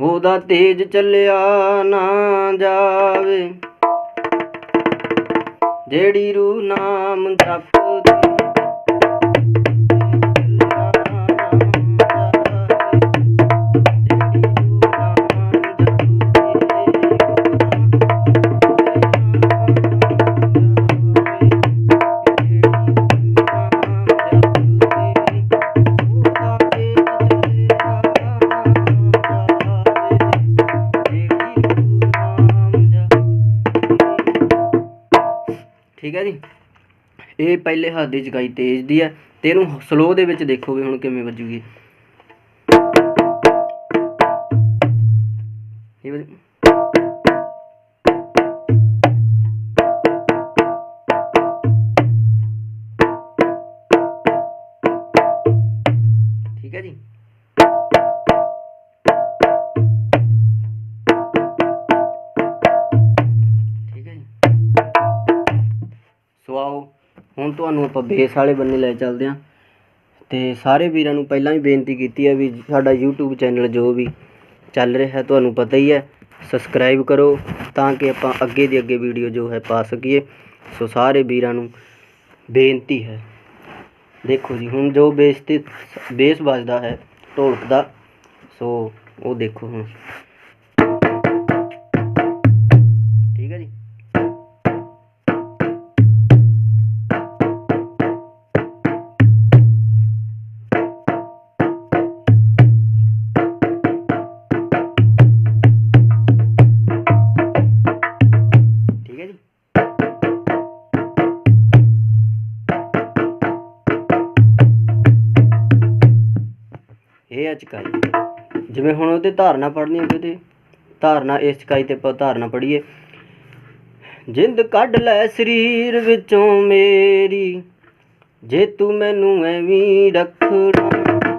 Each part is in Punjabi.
ਉਹਦਾ ਤੇਜ ਚੱਲਿਆ ਨਾ ਜਾਵੇ। ਜਿਹੜੀ ਰੂ ਨਾਮ ਜਪਦੀ ਠੀਕ ਹੈ ਜੀ? ਇਹ ਪਹਿਲੇ ਹੱਥ ਦੀ ਚਕਾਈ ਤੇਜ਼ ਦੀ ਹੈ ਤੇ ਇਹਨੂੰ ਸਲੋ ਦੇ ਵਿੱਚ ਦੇਖੋਗੇ ਹੁਣ ਕਿਵੇਂ ਵੱਜੂਗੀ। ਇਹ ਵੱਜ- ਠੀਕ ਹੈ ਜੀ? ਸੋ ਆਓ ਹੁਣ ਤੁਹਾਨੂੰ ਆਪਾਂ ਬੇਸ ਵਾਲੇ ਬੰਨੇ ਲੈ ਚੱਲਦੇ ਹਾਂ ਤੇ ਸਾਰੇ ਵੀਰਾਂ ਨੂੰ ਪਹਿਲਾਂ ਵੀ ਬੇਨਤੀ ਕੀਤੀ ਹੈ ਵੀ ਸਾਡਾ YouTube ਚੈਨਲ ਜੋ ਵੀ ਚੱਲ ਰਿਹਾ ਹੈ, ਤੁਹਾਨੂੰ ਪਤਾ ਹੀ ਹੈ ਸਬਸਕ੍ਰਾਈਬ ਕਰੋ ਤਾਂ ਕਿ ਆਪਾਂ ਅੱਗੇ ਦੀ ਅੱਗੇ ਵੀਡੀਓ ਜੋ ਹੈ ਪਾ ਸਕੀਏ। ਸੋ ਸਾਰੇ ਵੀਰਾਂ ਨੂੰ ਬੇਨਤੀ ਹੈ। ਦੇਖੋ ਜੀ, ਹੁਣ ਜੋ ਬੇਸ ਤੇ, ਬੇਸ ਵੱਜਦਾ ਹੈ ਢੋਲਕ ਦਾ, ਸੋ ਉਹ ਦੇਖੋ ਹੁਣ। ਆ ਚਕਾਈ। ਜਿਵੇਂ ਹੁਣ ਉਹਤੇ ਧਾਰਨਾ ਪੜ੍ਹਨੀ ਹੋਵੇ ਤੇ ਧਾਰਨਾ ਇਸ ਚਕਾਈ ਤੇ ਧਾਰਨਾ ਪੜ੍ਹੀਏ। ਜਿੰਦ ਕੱਢ ਲੈ ਸਰੀਰ ਵਿੱਚੋਂ ਮੇਰੀ, ਜੇ ਤੂੰ ਮੈਨੂੰ ਐਵੇਂ ਰੱਖਣਾ।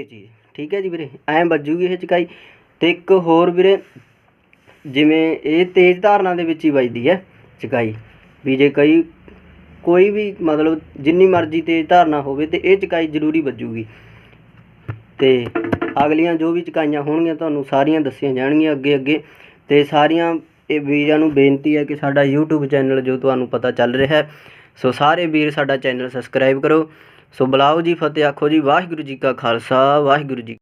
ਇਹ ਚੀਜ਼। ਠੀਕ ਹੈ ਜੀ ਵੀਰੇ? ਐਂ ਵੱਜੂਗੀ ਇਹ ਚਕਾਈ। ਤੇ ਇੱਕ ਹੋਰ ਵੀਰੇ, ਜਿਵੇਂ ਇਹ ਤੇਜ਼ ਧਾਰਨਾ ਦੇ ਵਿੱਚ ਹੀ ਵੱਜਦੀ ਹੈ ਚਕਾਈ। ਵੀ ਜੇ ਕਈ, ਕੋਈ ਵੀ ਮਤਲਬ ਜਿੰਨੀ ਮਰਜ਼ੀ ਤੇਜ਼ ਧਾਰਨਾ ਹੋਵੇ ਤੇ ਇਹ ਚਕਾਈ ਜ਼ਰੂਰੀ ਵੱਜੂਗੀ। ਤੇ ਅਗਲੀਆਂ ਜੋ ਵੀ ਚਕਾਈਆਂ ਹੋਣਗੀਆਂ ਤੁਹਾਨੂੰ ਸਾਰੀਆਂ ਦੱਸੀਆਂ ਜਾਣਗੀਆਂ ਅੱਗੇ ਅੱਗੇ। ਤੇ ਸਾਰੀਆਂ ਇਹ ਵੀਰਾਂ ਨੂੰ ਬੇਨਤੀ ਹੈ ਕਿ ਸਾਡਾ YouTube ਚੈਨਲ ਜੋ ਤੁਹਾਨੂੰ ਪਤਾ ਚੱਲ ਰਿਹਾ ਹੈ, ਸੋ ਸਾਰੇ ਵੀਰ ਸਾਡਾ ਚੈਨਲ ਸਬਸਕ੍ਰਾਈਬ ਕਰੋ। ਸੋ ਬੁਲਾਓ ਜੀ ਫਤਿਹ ਆਖੋ ਜੀ ਵਾਹਿਗੁਰੂ ਜੀ ਕਾ ਖਾਲਸਾ ਵਾਹਿਗੁਰੂ ਜੀ